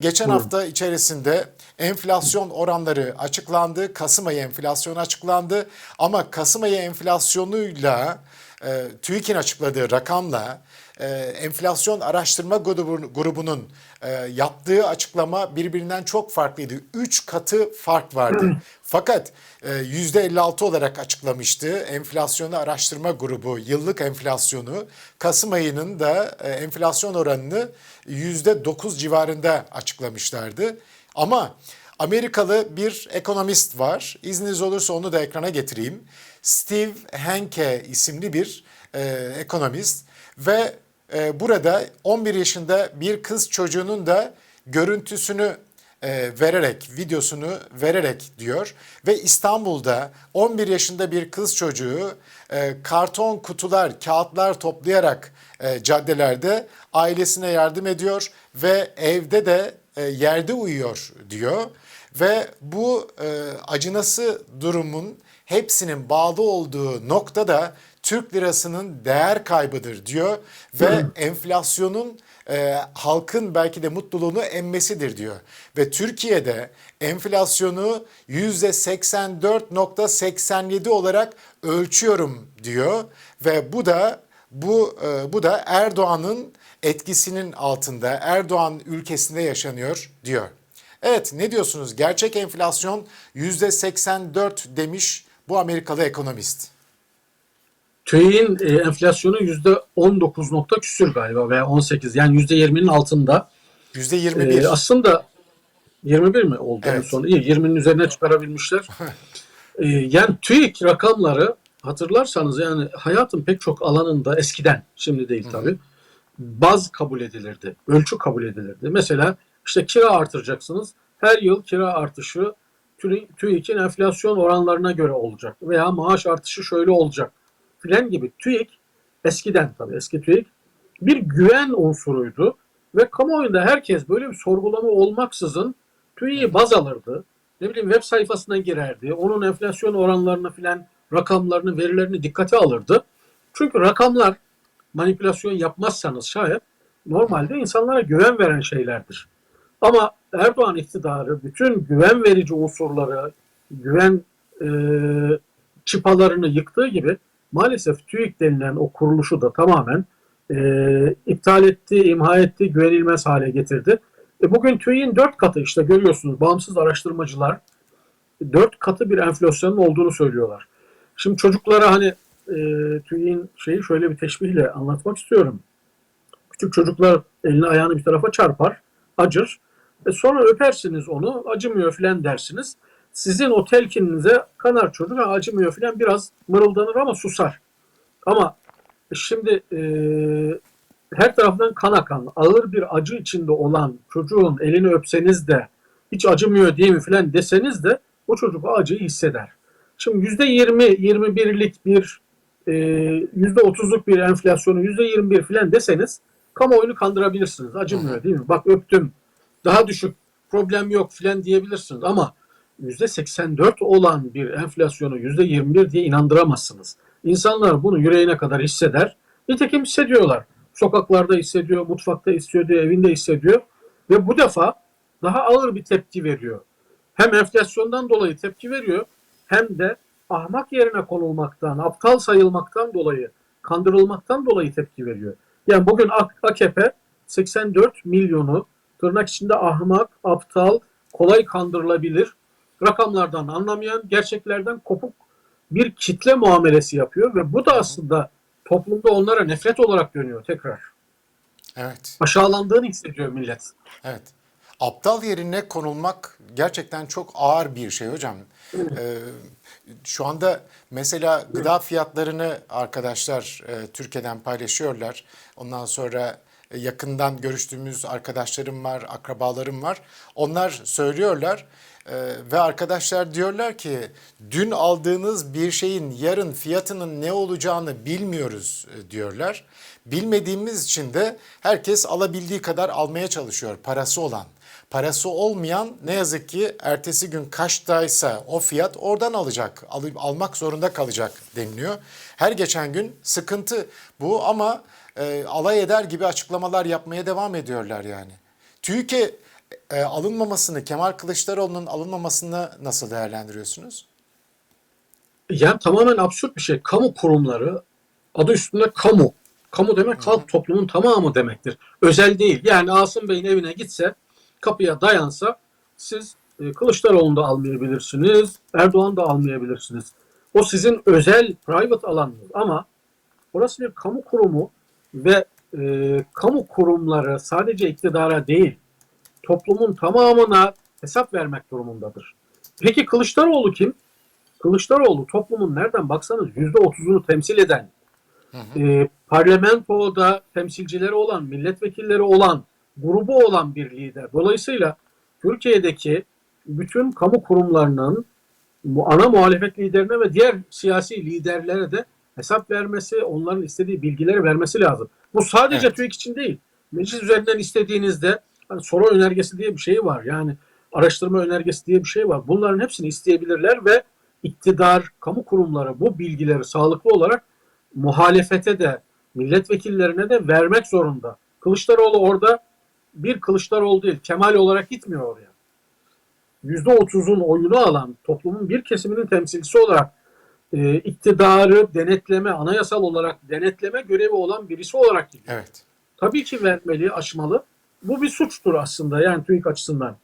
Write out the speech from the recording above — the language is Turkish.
Geçen Buyurun. hafta içerisinde enflasyon oranları açıklandı. Kasım ayı enflasyonu açıklandı. Ama Kasım ayı enflasyonuyla e, TÜİK'in açıkladığı rakamla e, enflasyon araştırma grubu- grubunun e, yaptığı açıklama birbirinden çok farklıydı. 3 katı fark vardı. Fakat e, %56 olarak açıklamıştı enflasyonu araştırma grubu yıllık enflasyonu. Kasım ayının da e, enflasyon oranını %9 civarında açıklamışlardı. Ama Amerikalı bir ekonomist var. İzniniz olursa onu da ekrana getireyim. Steve Hanke isimli bir e, ekonomist ve e, burada 11 yaşında bir kız çocuğunun da görüntüsünü e, vererek, videosunu vererek diyor. Ve İstanbul'da 11 yaşında bir kız çocuğu e, karton kutular, kağıtlar toplayarak e, caddelerde ailesine yardım ediyor ve evde de e, yerde uyuyor diyor. Ve bu e, acınası durumun hepsinin bağlı olduğu noktada Türk lirasının değer kaybıdır diyor ve enflasyonun e, halkın belki de mutluluğunu emmesidir diyor. Ve Türkiye'de enflasyonu %84.87 olarak ölçüyorum diyor ve bu da bu e, bu da Erdoğan'ın etkisinin altında Erdoğan ülkesinde yaşanıyor diyor. Evet ne diyorsunuz? Gerçek enflasyon %84 demiş bu Amerikalı ekonomist. TÜİ'nin e, enflasyonu yüzde 19 nokta küsür galiba veya 18 yani yüzde 20'nin altında. %21. E, aslında 21 mi oldu en Evet. son? İyi 20'nin üzerine çıkarabilmişler. E, yani TÜİK rakamları hatırlarsanız yani hayatın pek çok alanında eskiden şimdi değil tabii baz kabul edilirdi. Ölçü kabul edilirdi. Mesela işte kira artıracaksınız. Her yıl kira artışı TÜİK'in enflasyon oranlarına göre olacak. Veya maaş artışı şöyle olacak filan gibi TÜİK eskiden tabii eski TÜİK bir güven unsuruydu ve kamuoyunda herkes böyle bir sorgulama olmaksızın TÜİK'i baz alırdı. Ne bileyim web sayfasına girerdi. Onun enflasyon oranlarını filan rakamlarını, verilerini dikkate alırdı. Çünkü rakamlar manipülasyon yapmazsanız şayet normalde insanlara güven veren şeylerdir. Ama Erdoğan iktidarı bütün güven verici unsurları, güven e, çıpalarını yıktığı gibi maalesef TÜİK denilen o kuruluşu da tamamen e, iptal etti, imha etti, güvenilmez hale getirdi. E, bugün TÜİK'in dört katı işte görüyorsunuz bağımsız araştırmacılar dört katı bir enflasyonun olduğunu söylüyorlar. Şimdi çocuklara hani e, TÜİK'in şeyi şöyle bir teşbihle anlatmak istiyorum. Küçük çocuklar elini ayağını bir tarafa çarpar, acır. E sonra öpersiniz onu, acımıyor filan dersiniz. Sizin o telkininize kanar çocuk, "Ha, acımıyor filan biraz mırıldanır ama susar. Ama şimdi e, her taraftan kan akan, ağır bir acı içinde olan çocuğun elini öpseniz de hiç acımıyor diye mi filan deseniz de o çocuk o acıyı hisseder. Şimdi yüzde yirmi, yirmi birlik bir e, yüzde otuzluk bir enflasyonu yüzde yirmi bir filan deseniz kamuoyunu kandırabilirsiniz. Acımıyor değil mi? Bak öptüm. Daha düşük. Problem yok filan diyebilirsiniz. Ama yüzde 84 olan bir enflasyonu yüzde 21 diye inandıramazsınız. İnsanlar bunu yüreğine kadar hisseder. Nitekim hissediyorlar. Sokaklarda hissediyor, mutfakta hissediyor, evinde hissediyor. Ve bu defa daha ağır bir tepki veriyor. Hem enflasyondan dolayı tepki veriyor hem de ahmak yerine konulmaktan, aptal sayılmaktan dolayı, kandırılmaktan dolayı tepki veriyor. Yani bugün AKP 84 milyonu tırnak içinde ahmak, aptal, kolay kandırılabilir, rakamlardan anlamayan, gerçeklerden kopuk bir kitle muamelesi yapıyor ve bu da aslında toplumda onlara nefret olarak dönüyor tekrar. Evet. Aşağılandığını hissediyor millet. Evet. Aptal yerine konulmak gerçekten çok ağır bir şey hocam. Ee, şu anda mesela gıda fiyatlarını arkadaşlar e, Türkiye'den paylaşıyorlar. Ondan sonra yakından görüştüğümüz arkadaşlarım var, akrabalarım var. Onlar söylüyorlar e, ve arkadaşlar diyorlar ki dün aldığınız bir şeyin yarın fiyatının ne olacağını bilmiyoruz e, diyorlar. Bilmediğimiz için de herkes alabildiği kadar almaya çalışıyor parası olan. Parası olmayan ne yazık ki ertesi gün kaçtaysa o fiyat oradan alacak, alıp almak zorunda kalacak deniliyor. Her geçen gün sıkıntı bu ama e, alay eder gibi açıklamalar yapmaya devam ediyorlar yani. TÜİK'e e, alınmamasını, Kemal Kılıçdaroğlu'nun alınmamasını nasıl değerlendiriyorsunuz? Yani tamamen absürt bir şey. Kamu kurumları adı üstünde kamu. Kamu demek halk toplumun tamamı demektir. Özel değil. Yani Asım Bey'in evine gitse kapıya dayansa siz e, Kılıçdaroğlu'nu da almayabilirsiniz. Erdoğan da almayabilirsiniz. O sizin özel private alanınız ama orası bir kamu kurumu ve e, kamu kurumları sadece iktidara değil toplumun tamamına hesap vermek durumundadır. Peki Kılıçdaroğlu kim? Kılıçdaroğlu toplumun nereden baksanız yüzde otuzunu temsil eden, e, parlamentoda temsilcileri olan, milletvekilleri olan, grubu olan bir lider. Dolayısıyla Türkiye'deki bütün kamu kurumlarının ana muhalefet liderine ve diğer siyasi liderlere de hesap vermesi, onların istediği bilgileri vermesi lazım. Bu sadece Evet. TÜİK için değil. Meclis üzerinden istediğinizde hani soru önergesi diye bir şey var. Yani araştırma önergesi diye bir şey var. Bunların hepsini isteyebilirler ve iktidar, kamu kurumları bu bilgileri sağlıklı olarak muhalefete de milletvekillerine de vermek zorunda. Kılıçdaroğlu orada bir Kılıçdaroğlu değil, Kemal olarak gitmiyor oraya. %30'un oyunu alan toplumun bir kesiminin temsilcisi olarak e, iktidarı denetleme, anayasal olarak denetleme görevi olan birisi olarak gidiyor. Evet. Tabii ki vermeli, aşmalı. Bu bir suçtur aslında yani TÜİK açısından.